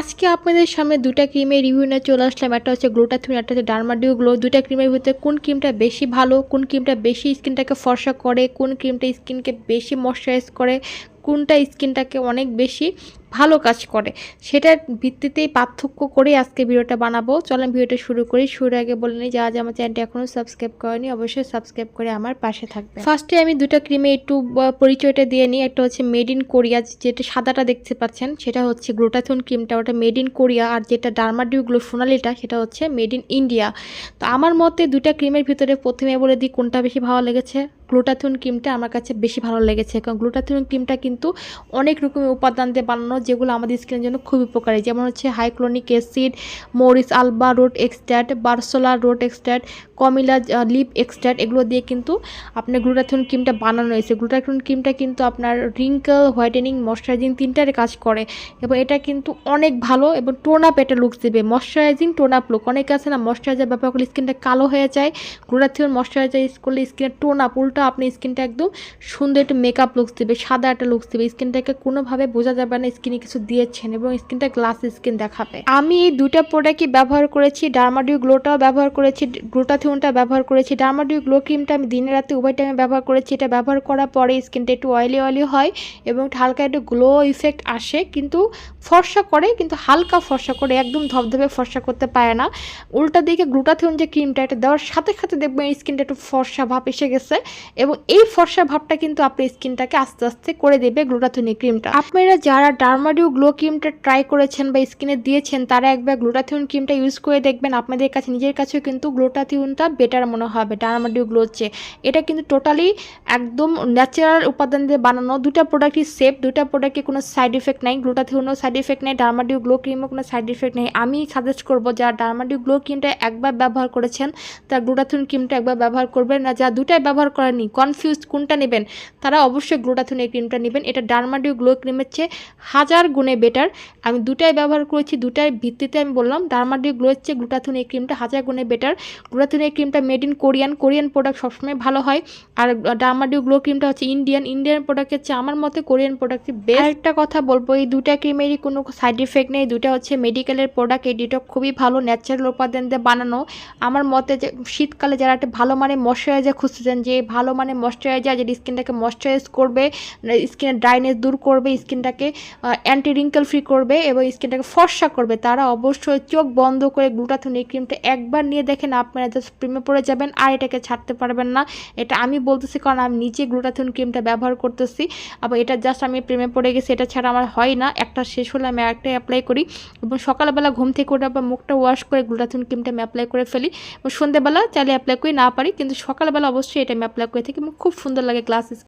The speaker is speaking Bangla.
আজকে আপনাদের সামনে দুটা ক্রিমের রিভিউ নিয়ে চলে আসলাম। একটা হচ্ছে গ্লোটাথুন, একটা হচ্ছে ডার্মাডিও গ্লো। দুটা ক্রিমের ভিতরে কোন ক্রিমটা বেশি ভালো, কোন ক্রিমটা বেশি স্কিনটাকে ফর্সা করে, কোন ক্রিমটা স্কিনকে বেশি ময়শ্চারাইজ করে কোনটা স্কিনটাকে অনেক বেশি ভালো কাজ করে, সেটার ভিত্তিতেই পার্থক্য করে আজকে ভিডিওটা বানাবো। চলেন ভিডিওটা শুরু করি। শুরুর আগে বলে নিই, যারা আমার চ্যানেলটি এখনও সাবস্ক্রাইব করেনি, অবশ্যই সাবস্ক্রাইব করে আমার পাশে থাকবে ফার্স্টে আমি দুটো ক্রিমে একটু পরিচয়টা দিয়ে নিই। একটা হচ্ছে মেড ইন কোরিয়া, যেটা সাদাটা দেখতে পাচ্ছেন, সেটা হচ্ছে গ্লোটাথন ক্রিমটা, ওটা মেড ইন কোরিয়া, আর যেটা ডার্মাডিউ গ্লো সোনালিটা সেটা হচ্ছে মেড ইন ইন্ডিয়া। তো আমার মতে দুটা ক্রিমের ভিতরে প্রথমে বলে দিই কোনটা বেশি ভালো লেগেছে। গ্লুটাথিন ক্রিমটা আমার কাছে বেশি ভালো লেগেছে। কারণ গ্লুটাথিন ক্রিমটা কিন্তু অনেক রকমের উপাদান দিয়ে বানানো, যেগুলো আমাদের স্কিনের জন্য খুব উপকারী। যেমন হচ্ছে hyaluronic acid Morus alba root extract বার্সোলা root extract camellia leaf extract এগুলো দিয়ে কিন্তু আপনার গ্লুটাথিন ক্রিমটা বানানো হয়েছে। গ্লুটাথিন ক্রিমটা কিন্তু আপনার রিঙ্কেল, হোয়াইটেনিং, ময়শ্চারাইজিং তিনটারে কাজ করে এবং এটা কিন্তু অনেক ভালো এবং টোন আপ এটা লুক দেবে। Moisturizing tone up look. অনেকে আছে না, ময়শ্চারাইজার ব্যবহার করলে স্কিনটা কালো হয়ে যায়, গ্লুটাথিন ময়শ্চারাইজার করলে স্কিনের টোন আপ, উল্টো আপনি স্কিনটা একদম সুন্দর একটা মেকআপ লুকস দেবে, সাদা একটা লুকস দেবে। স্কিনটাকে কোনোভাবে বোঝা যাবে না স্কিনে কিছু দিয়েছেন এবং স্কিনটা গ্লাস স্কিন দেখাবে। আমি এই দুইটা প্রোডাক্টই ব্যবহার করেছি ডার্মাডিউ গ্লোটাও ব্যবহার করেছি গ্লুটাথিনটা ব্যবহার করেছি। ডার্মাডিউ গ্লো ক্রিমটা আমি দিনে রাতে উভয় টাইমে ব্যবহার করেছি। এটা ব্যবহার করার পরে স্কিনটা একটু অয়েলি অয়েলি হয় এবং হালকা একটু গ্লো ইফেক্ট আসে, কিন্তু ফর্সা করে, কিন্তু হালকা ফর্সা করে, একদম ধবধবে ফর্সা করতে পারে না। উল্টা দিকে গ্লুটাথিন যে ক্রিমটা এটা দেওয়ার সাথে সাথে দেখবেন স্কিনটা একটু ফর্সা ভাব এসে গেছে। এবং এই ফর্সা ভাবটা কিন্তু আপনার স্কিনটাকে আস্তে আস্তে করে দেবে গ্লুটাথিনি ক্রিমটা। আপনারা যারা ডার্মাডিউ গ্লো ক্রিমটা ট্রাই করেছেন বা স্কিনে দিয়েছেন, তারা একবার গ্লুটাথিন ক্রিমটা ইউজ করে দেখবেন। আপনাদের কাছে, নিজের কাছেও কিন্তু গ্লুটাথিনটা বেটার মনে হবে, ডার্মাডিউ গ্লোর চেয়ে। এটা কিন্তু টোটালি একদম ন্যাচারাল উপাদান দিয়ে বানানো। দুটা প্রোডাক্টই সেফ দুটা প্রোডাক্টে কোনো সাইড ইফেক্ট নাই। গ্লুটাথিনও সাইড ইফেক্ট নেই, ডার্মাডিউ গ্লো ক্রিমও কোনো সাইড ইফেক্ট নেই। আমি সাজেস্ট করব, যারা ডার্মাডিউ গ্লো ক্রিমটা একবার ব্যবহার করেছেন, তার গ্লুটাথিন ক্রিমটা একবার ব্যবহার করবেন। না যা দুটাই ব্যবহার করেনি কনফিউজ কোনটা নেবেন? তারা অবশ্যই গ্লুটাথিন এই ক্রিমটা নেবেন। এটা ডার্মাডিউ গ্লো ক্রিমের চেয়ে হাজার গুণে বেটার আমি দুটাই ব্যবহার করেছি, দুটাই ভিত্তিতে আমি বললাম ডার্মাডিউ গ্লোর চেয়ে গ্লুটাথিন এই ক্রিমটা হাজার গুণে বেটার গ্লুটাথিন এই ক্রিমটা made in Korean Korean product সবসময় ভালো হয়। আর ডার্মাডিউ গ্লো ক্রিমটা হচ্ছে ইন্ডিয়ান ইন্ডিয়ান প্রোডাক্টের চেয়ে আমার মতে কোরিয়ান প্রোডাক্টই বেস্ট একটা কথা বলব, এই দুটা ক্রিমেরই কোনো সাইড ইফেক্ট নেই। দুটা হচ্ছে মেডিকেলের প্রোডাক্ট এই দুটো খুবই ভালো ন্যাচারাল উপাদান দিয়ে বানানো। আমার মতে যে, শীতকালে যারা একটা ভালো মানে ময়শ্চারাইজার খুঁজতেছেন, যে ভালো মানে ময়শ্চারাইজার যেটা স্কিনটাকে ময়শ্চারাইজ করবে স্কিনের ড্রাইনেস দূর করবে স্কিনটাকে অ্যান্টি রিঙ্কেল ফ্রি করবে এবং স্কিনটাকে ফর্সা করবে, তারা অবশ্যই চোখ বন্ধ করে গ্লুটাথিন এই ক্রিমটা একবার নিয়ে দেখেন, আপনারা জাস্ট প্রেমে পড়ে যাবেন আর এটাকে ছাড়তে পারবেন না। এটা আমি বলতেছি কারণ আমি নিজে গ্লুটাথিন ক্রিমটা ব্যবহার করতেছি, আবার এটা জাস্ট আমি প্রেমে পড়ে গেছি, এটা ছাড়া আমার হয় না। একটা শেষ হলে আমি একটা অ্যাপ্লাই করি এবং সকালবেলা ঘুম থেকে উঠে আবার মুখটা ওয়াশ করে গ্লুটাথিন ক্রিমটা আমি অ্যাপ্লাই করে ফেলি। এবং সন্ধ্যেবেলা চাইলে অ্যাপ্লাই করি, না পারি, কিন্তু সকালবেলা অবশ্যই এটা আমি অ্যাপ্লাই করে থাকি খুব সুন্দর লাগে গ্লাস